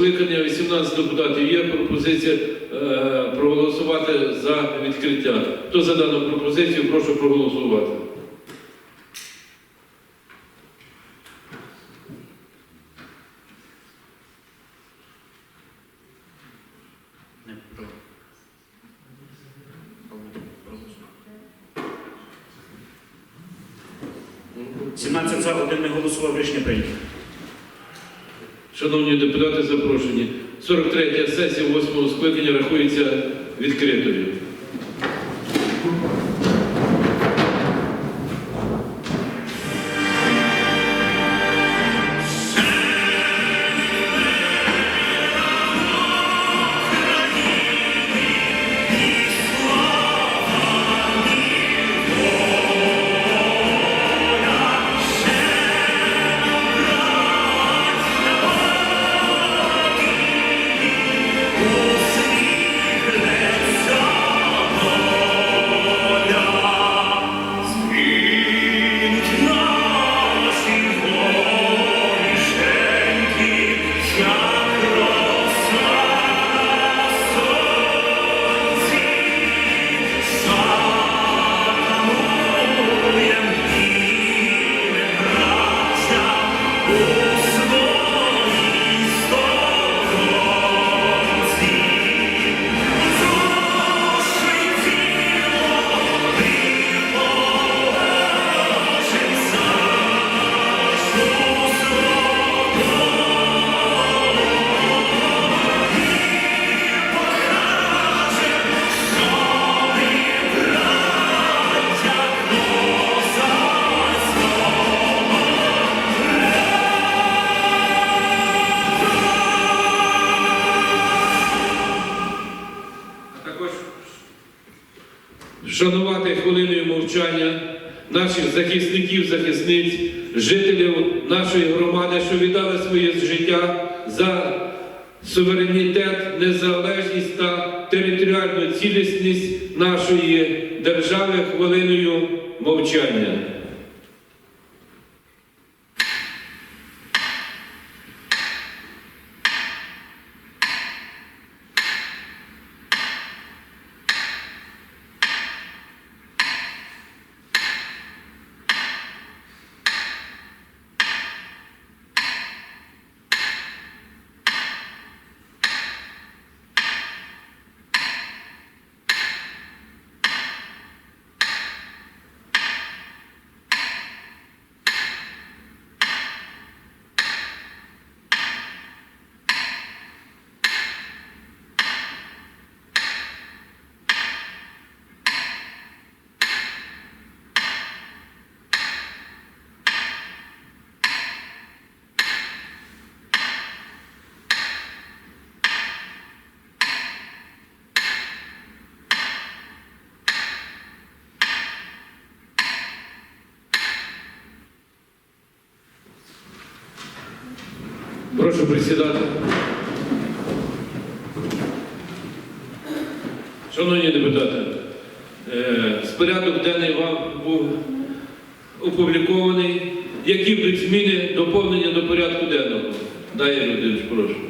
Скликання 18 депутатів є пропозиція е, проголосувати за відкриття. Хто за дану пропозицію, прошу проголосувати. Мовчання наших захисників, захисниць, жителів нашої громади, що віддали своє життя за суверенітет, незалежність та територіальну цілісність нашої держави хвилиною мовчання. Прошу присідати. Шановні депутати, е, спорядок денний вам був опублікований. Які будуть зміни, доповнення до порядку денного? Дай Володимирович, прошу.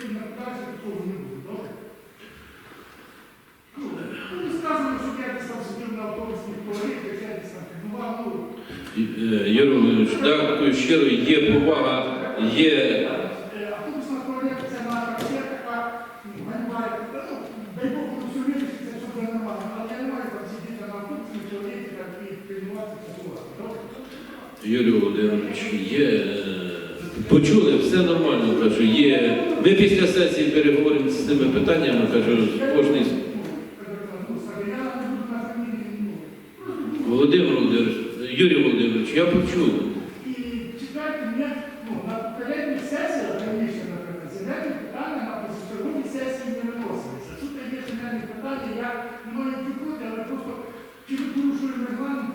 Щоб на подальше такого не було, добре? Ну, не сказано, що я десь там сидів на автобусній туалеті, я десь там підбував, ну, Е, Юрій Володимирович, дякую щиро, є повага, є Е, автобусна туалета це наша все така, ну, ганьба, ну, дай Бог функціонуючи, це щоб не нормально, але я не маю там сидіти на автобусній туалеті, так і приймати працювати, добре? Юрій Володимирович, є. Почули, все нормально, кажу, є. Ми після сесії переговоримо з цими питаннями, кажу, кожний. Володимир Володимирович, Юрій Володимирович, я почув. Тут є питання, я не маю але просто чи порушує регламент,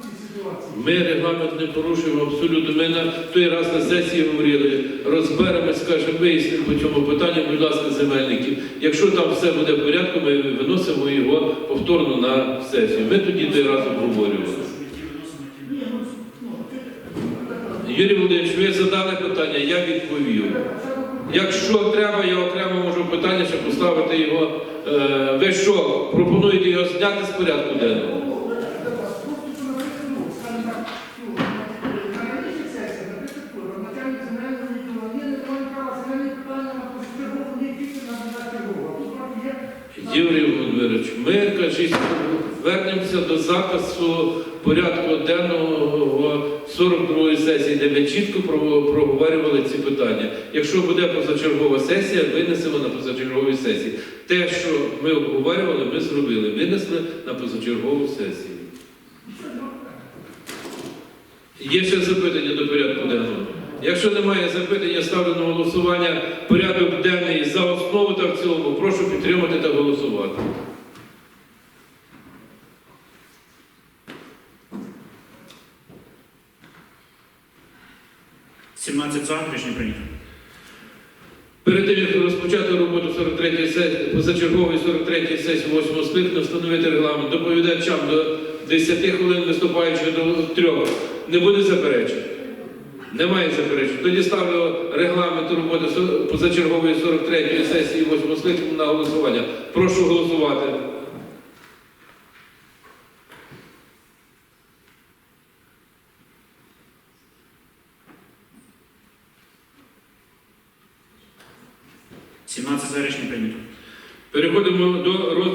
ми регламент не порушуємо абсолютно. Ми на той раз на сесії говорили, розберемось, скажемо, вияснимо по цьому питанню, будь ласка, земельників. Якщо там все буде в порядку, ми виносимо його повторно на сесію. Ми тоді той раз обговорювали. Юрій Володимирович, ви задали питання, я відповів. Якщо треба, я окремо можу питання ще поставити його. Е, ви що, пропонуєте його зняти з порядку денного? Юрій Володимирович, ми кажіть, вернемося до запису порядку денного 42-ї сесії, де ми чітко проговорювали ці питання. Якщо буде позачергова сесія, винесемо на позачерговій сесії. Те, що ми обговорювали, ми зробили. Винесли на позачергову сесію. Є ще запитання до порядку денного? Якщо немає запитання, ставлю на голосування порядок денний за основу та в цілому. Прошу підтримати та голосувати. – 17 за, рішення прийнято. Перед тим, як розпочати роботу 43-ї сесії, позачергової 43-ї сесії 8 скликання, встановити регламент доповідачам до 10 хвилин, виступаючи до 3. Не буде заперечень? Немає заперечень. Тоді ставлю регламент роботи позачергової 43-ї сесії 8 скликання на голосування. Прошу голосувати. – 17 за, рішення прийнято. Переходимо до розгляду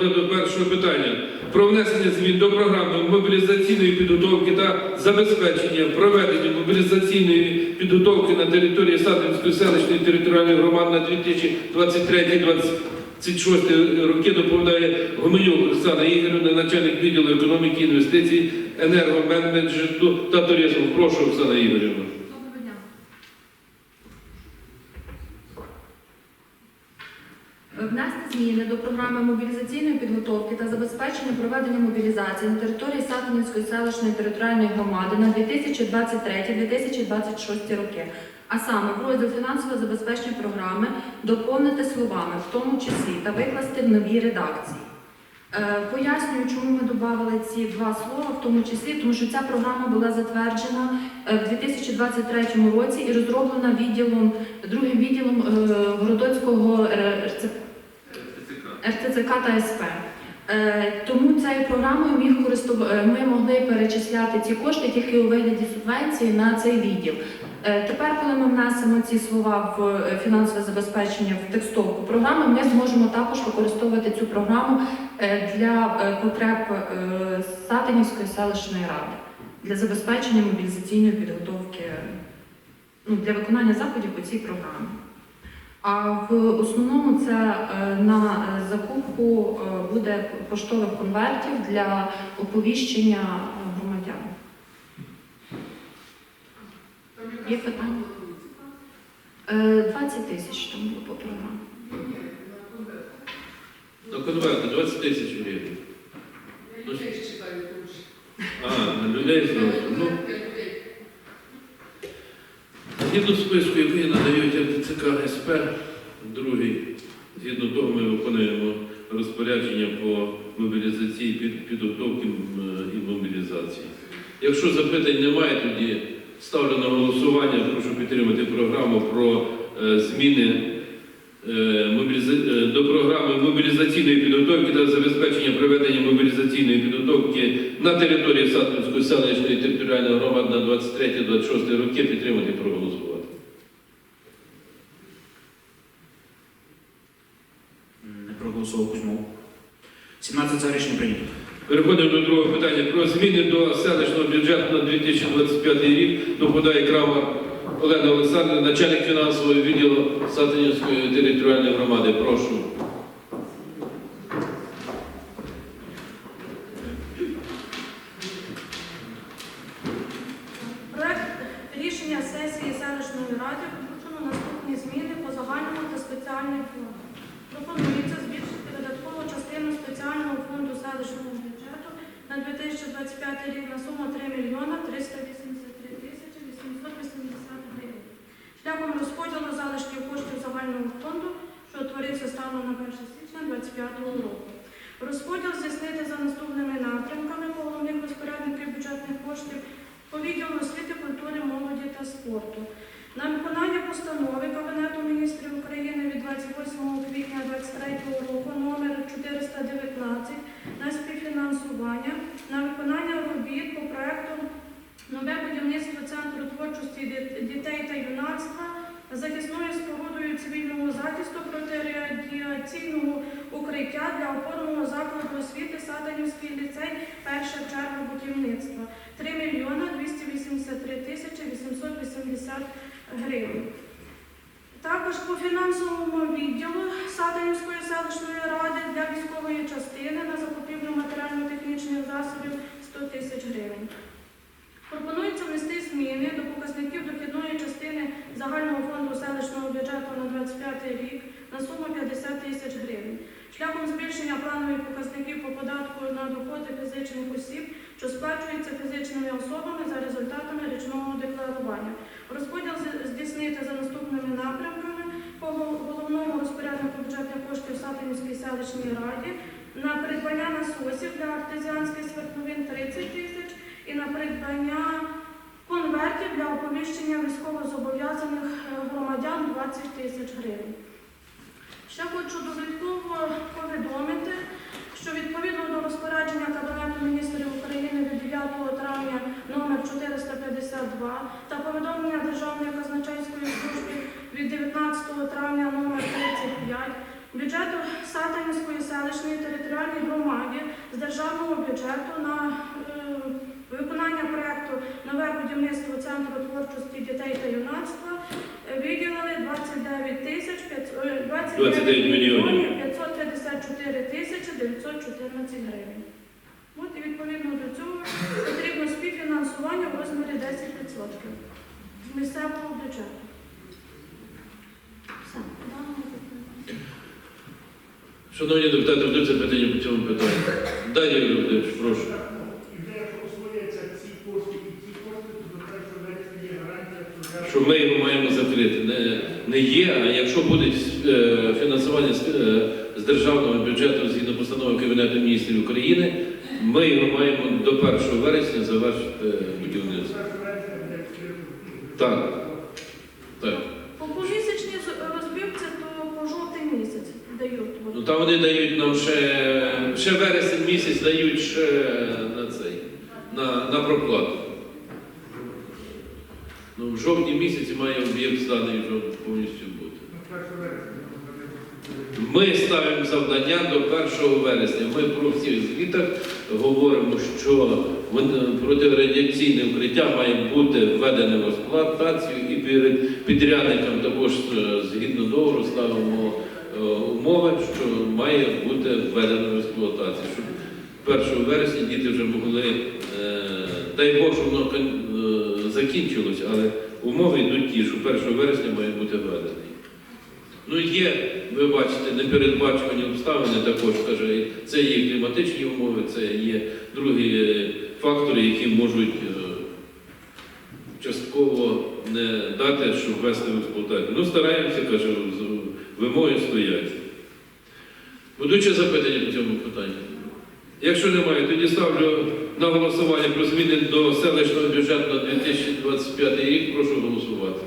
про внесення змін до програми мобілізаційної підготовки та забезпечення проведення мобілізаційної підготовки на території Садинської селищної територіальної громади на 2023-2026 роки доповідає Гоменюк Оксана Ігорівна, начальник відділу економіки, інвестицій, енергоменеджменту та туризму. Прошу, Оксана Ігорівна. Доброго дня. Внести зміни до програми мобілізаційної підготовки та забезпечення проведення мобілізації на території Сатанівської селищної територіальної громади на 2023-2026 роки. А саме розділ фінансове забезпечення програми доповнити словами, в тому числі та викласти в новій редакції. Е, Пояснюю, чому ми додали ці два слова, в тому числі, тому що ця програма була затверджена е, в 2023 році і розроблена відділом, другим відділом е, Городоцького е, РЦ РТЦК та СП. Е, Тому цією програмою міг користув... е, ми могли перечисляти ці кошти тільки у вигляді субвенції на цей відділ. Е, Тепер, коли ми внесемо ці слова в фінансове забезпечення в текстовку програми, ми зможемо також використовувати цю програму для потреб Сатинівської селищної ради для забезпечення мобілізаційної підготовки ну, для виконання заходів по цій програмі. А в основному це е, на е, закупку е, буде поштових конвертів для оповіщення е, громадян. Є питання? Е, 20 тисяч там було по програмі. На конверти 20 тисяч гривень. Ну, А, на людей зразу. Ну, Згідно списку, який надають РТЦК СП, другий, згідно того, ми виконуємо розпорядження по мобілізації, під, підготовки м, і мобілізації. Якщо запитань немає, тоді ставлю на голосування, прошу підтримати програму про е, зміни е, е, до програми мобілізаційної підготовки та забезпечення проведення мобілізаційної підготовки на території Сатинської селищної територіальної громади на 23-26 роки підтримати проголосувати. Не проголосував Кузьмов. 17 за, рішення прийнято. Переходимо до другого питання. Про зміни до селищного бюджету на 2025 рік доповідає Крамар Олена Олександрівна, начальник фінансового відділу Сатинівської територіальної громади. Прошу. Проект рішення сесії селищної ради включено наступні зміни по загальному та спеціальним фондам. Пропонується збільшити додаткову частину спеціального фонду селищного на 2025 2025 рік на суму 3 мільйона 383 тисячі 880 гривень. Шляхом розподілу залишків коштів загального фонду, що утворився станом на 1 січня 2025 року. Розподіл здійснити за наступними напрямками головних розпорядників бюджетних коштів по відділу освіти, культури, молоді та спорту. На виконання постанови Кабінету міністрів України від 28 квітня 2023 року номер 419 на співфінансування на виконання робіт по проекту Нове будівництво Центру творчості дітей та юнацтва захисною спорудою цивільного захисту протирадіаційного укриття для опорного закладу освіти Сатанівський ліцей перша черга будівництва 3 мільйона 283 тисячі 880 гривень. Також по фінансовому відділу Сатанівської селищної ради для військової частини на закупівлю матеріально-технічних засобів 100 тисяч гривень. Пропонується внести зміни до показників дохідної частини загального фонду селищного бюджету на 25 рік на суму 50 тисяч гривень. Шляхом збільшення планових показників по податку на доходи фізичних осіб, що сплачуються фізичними особами за результатами річного декларування. Розподіл здійснити за наступними напрямками по гол- головному розпоряднику бюджетних коштів Сатинівській селищній раді на придбання насосів для артезіанських свердловин 30 тисяч і на придбання конвертів для оповіщення військовозобов'язаних е, громадян 20 тисяч гривень. Ще хочу додатково повідомити, що відповідно до розпорядження Кабінету міністрів України від 9 травня номер 452 та повідомлення Державної казначейської служби від 19 травня номер 35 бюджету Сатанівської селищної територіальної громади з державного бюджету на е, виконання проекту Нове будівництво Центру творчості дітей та юнацтва виділили 29 тисяч 500 е, 29 мільйонів. 554 тисячі 914 гривень. От і відповідно до цього потрібно співфінансування в розмірі 10% з місцевого бюджету. Все. по даному питанню. Шановні депутати, буде питання по цьому питанню. Далі, Володимирович, прошу. Що ми його маємо закрити. Не, не є, а якщо буде е, фінансування з, е, з державного бюджету згідно постанови Кабінету міністрів України, ми його маємо до 1 вересня завершити е, будівництво. Так. По помісячній з- розбивці, то по жовтий місяць дають. от. Ну там вони дають нам ще, ще вересень місяць дають ще на цей, на, на проплату. Ну, в жовтні місяці має об'єкт зданий повністю бути. Ми ставимо завдання до 1 вересня. Ми про всіх звітах говоримо, що протирадіаційне укриття має бути введене в експлуатацію і перед підрядникам також е, згідно договору ставимо умови, що має бути введено в експлуатацію. Щоб 1 вересня діти вже могли, е, дай Бог, щоб воно е, закінчилось, але умови йдуть ті, що 1 вересня має бути введений. Ну є, ви бачите, непередбачувані обставини також каже. Це є кліматичні умови, це є другі е, фактори, які можуть е, частково не дати, щоб ввести в експлуатацію. Ну, стараємося, каже, вимоги стоять. Будуть ще запитання по цьому питанню? Якщо немає, тоді ставлю на голосування про зміни до селищного бюджету на 2025 рік. Прошу голосувати.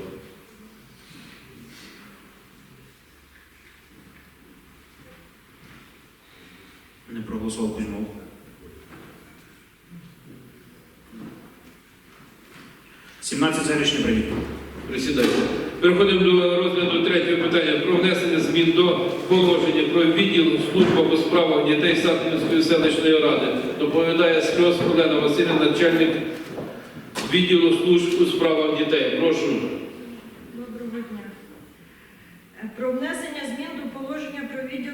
Не проголосував Кузьмов. Сімнадцять за рішення прийнято. Присідайте. Переходимо до розгляду третього питання про внесення змін до положення про відділ служби по справах дітей Сатинівської селищної ради. Доповідає Сльоз Олена Васильівна, начальник відділу служб у справах дітей. Прошу. Доброго дня. Е, Про внесення змін до положення про відділ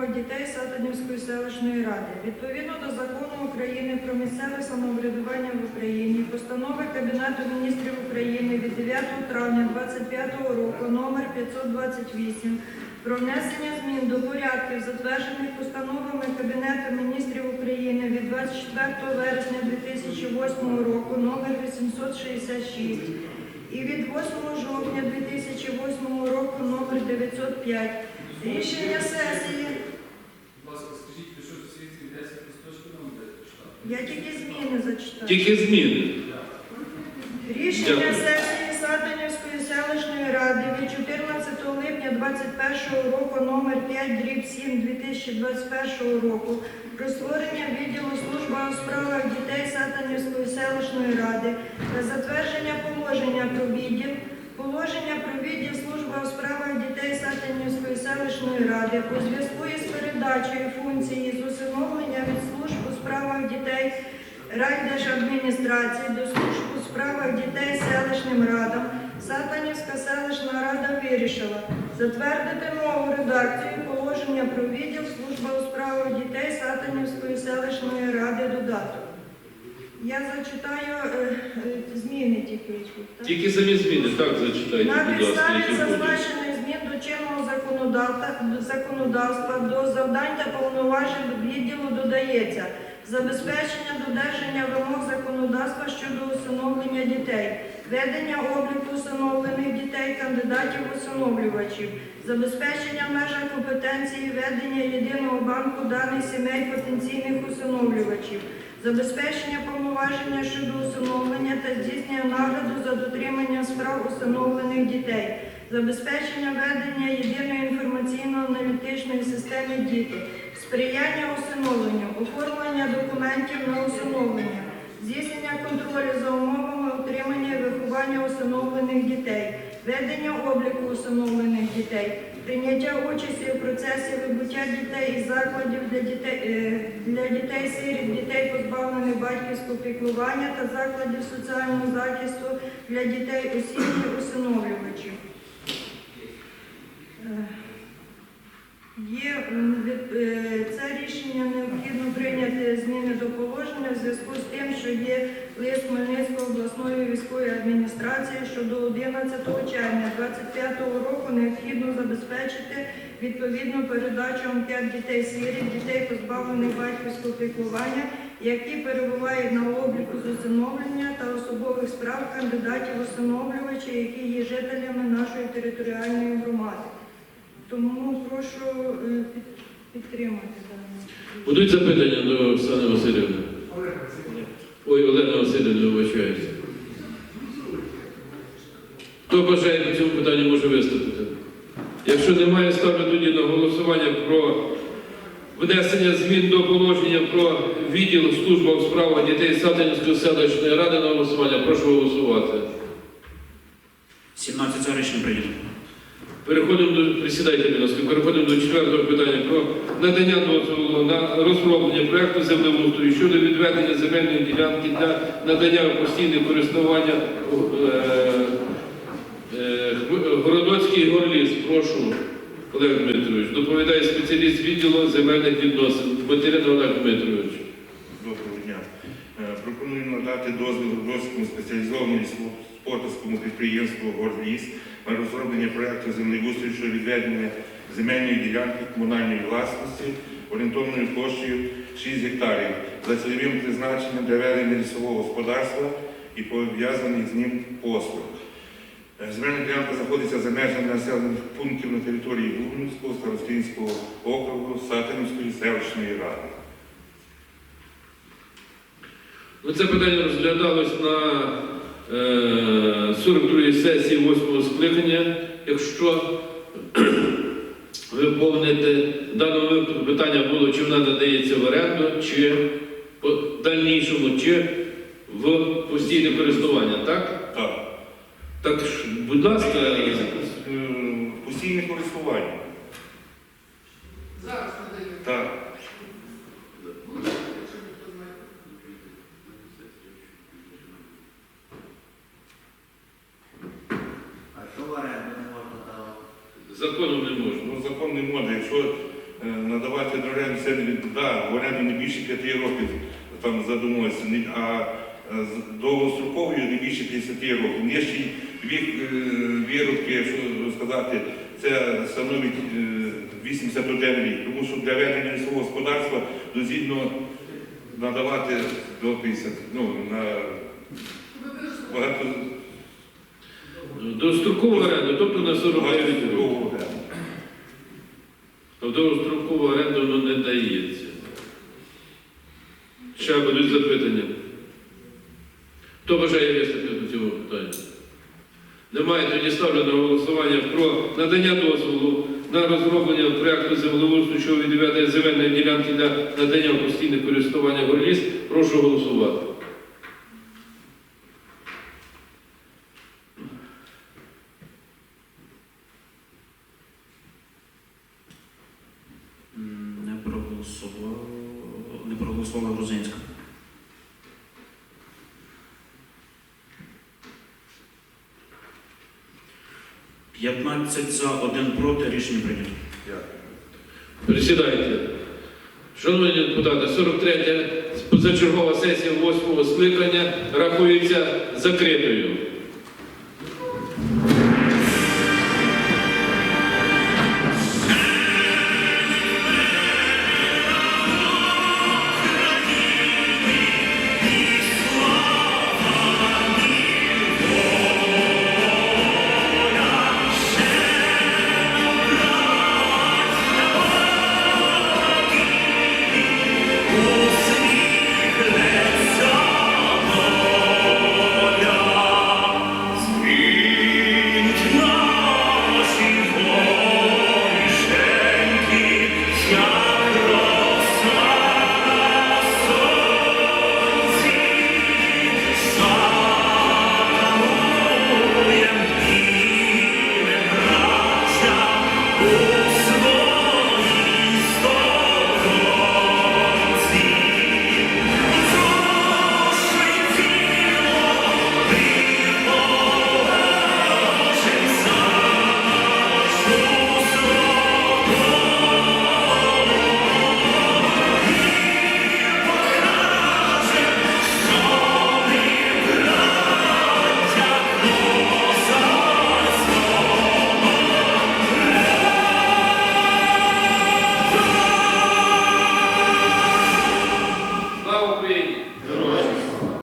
справах дітей Сатанівської селищної ради. Відповідно до закону України про місцеве самоврядування в Україні, постанови Кабінету міністрів України від 9 травня 2025 року номер 528 про внесення змін до порядків, затверджених постановами Кабінету міністрів України від 24 вересня 2008 року номер 866 і від 8 жовтня 2008 року номер 905. Рішення сесії. Будь ласка, скажіть, ви що всі ці 10 листочків нам будете читати? Я тільки зміни зачитаю. Тільки зміни. Рішення сесії Сатанівської селищної ради від 14 липня 2021 року номер 5 дріб 7 2021 року про створення відділу служба у справах дітей Сатанівської селищної ради та затвердження положення про відділ, положення про відділ служба у справах дітей Сатанівської селищної ради у зв'язку із передачею функції з усиновлення від служб у справах дітей райдержадміністрації до служб у справах дітей селищним радам Сатанівська селищна рада вирішила затвердити нову редакцію положення про відділ служба у справах дітей Сатанівської селищної ради додаток. Я зачитаю е, е, зміни тільки. так? Тільки самі зміни, так зачитайте, На будь ласка, підставі які будуть. Чинного законодавства до завдань та повноважень відділу додається забезпечення додержання вимог законодавства щодо усиновлення дітей, ведення обліку усиновлених дітей, кандидатів усиновлювачів, забезпечення в межах компетенції ведення єдиного банку даних сімей потенційних усиновлювачів, забезпечення повноваження щодо усиновлення та здійснення нагляду за дотриманням справ усиновлених дітей, забезпечення ведення єдиної інформаційно-аналітичної системи діти, сприяння усиновленню, оформлення документів на усиновлення, здійснення контролю за умовами утримання і виховання усиновлених дітей, ведення обліку усиновлених дітей, прийняття участі у процесі вибуття дітей із закладів для дітей е, для дітей дітей позбавлених батьківського піклування та закладів соціального захисту для дітей осіб і усиновлювачів. Є е, це рішення необхідно прийняти зміни до положення в зв'язку з тим, що є лист Хмельницької обласної військової адміністрації, що до 11 червня 2025 року необхідно забезпечити відповідну передачу 5 дітей сиріт, дітей позбавлених батьківського піклування, які перебувають на обліку з усиновлення та особових справ кандидатів усиновлювачів, які є жителями нашої територіальної громади. Тому прошу е, підтримати. Будуть запитання до Оксани Васильівни? Ой, Олена Васильівна, вибачаюся. Хто бажає по цьому питанню може виступити? Якщо немає, ставлю тоді на голосування про внесення змін до положення про відділ служба у справах дітей Сатанівської селищної ради на голосування. Прошу голосувати. 17 за рішення прийнято. Переходимо до присідайте, будь ласка. Переходимо до четвертого питання про надання дозволу на розроблення проекту землеустрою щодо відведення земельної ділянки для надання в постійне користування е, е, Городоцький горліс. Прошу, Олег Дмитрович. Доповідає спеціаліст відділу земельних відносин. Материна Олег Дмитрович. Доброго дня. Е, Пропоную надати дозвіл Рудоцькому спеціалізованому спортивському підприємству «Горліс» на розроблення проєкту землеустрою відведення земельної ділянки комунальної власності орієнтовною площею 6 гектарів за цільовим призначенням для ведення лісового господарства і пов'язаних з ним послуг. Е, Земельна ділянка знаходиться за межами населених пунктів на території Губнівського, Старостинського округу, Сатинівської селищної ради. Ну, це питання розглядалось на е, 42-й сесії 8-го скликання. Якщо ви в даному випадку питання було, чи вона надається в оренду, чи по дальнішому, чи в постійне користування, так? Так. Так, будь ласка, Е, Постійне користування. Зараз надаємо. Так. А що в оренду не можна давати? законом не можна. Ну, закон не може. Якщо е, надавати до оренду, це не да, в оренду не більше 5 років там задумалося, не- а е, довгостроковою не більше 50 років. Є ще й вік, е, вірубки, якщо сказати, це становить е, 81 рік. Тому що для ведення лісового господарства доцільно надавати до 50, ну, на багато Дострокову оренду, тобто на 49 років. В довгострокову оренду воно не дається. Ще будуть запитання. Хто бажає виступити по цьому питанню? Немає, тоді ставлю на голосування про надання дозволу на розроблення проєкту землеустрою щодо відведення земельної ділянки для надання в постійне користування горліс. Прошу голосувати.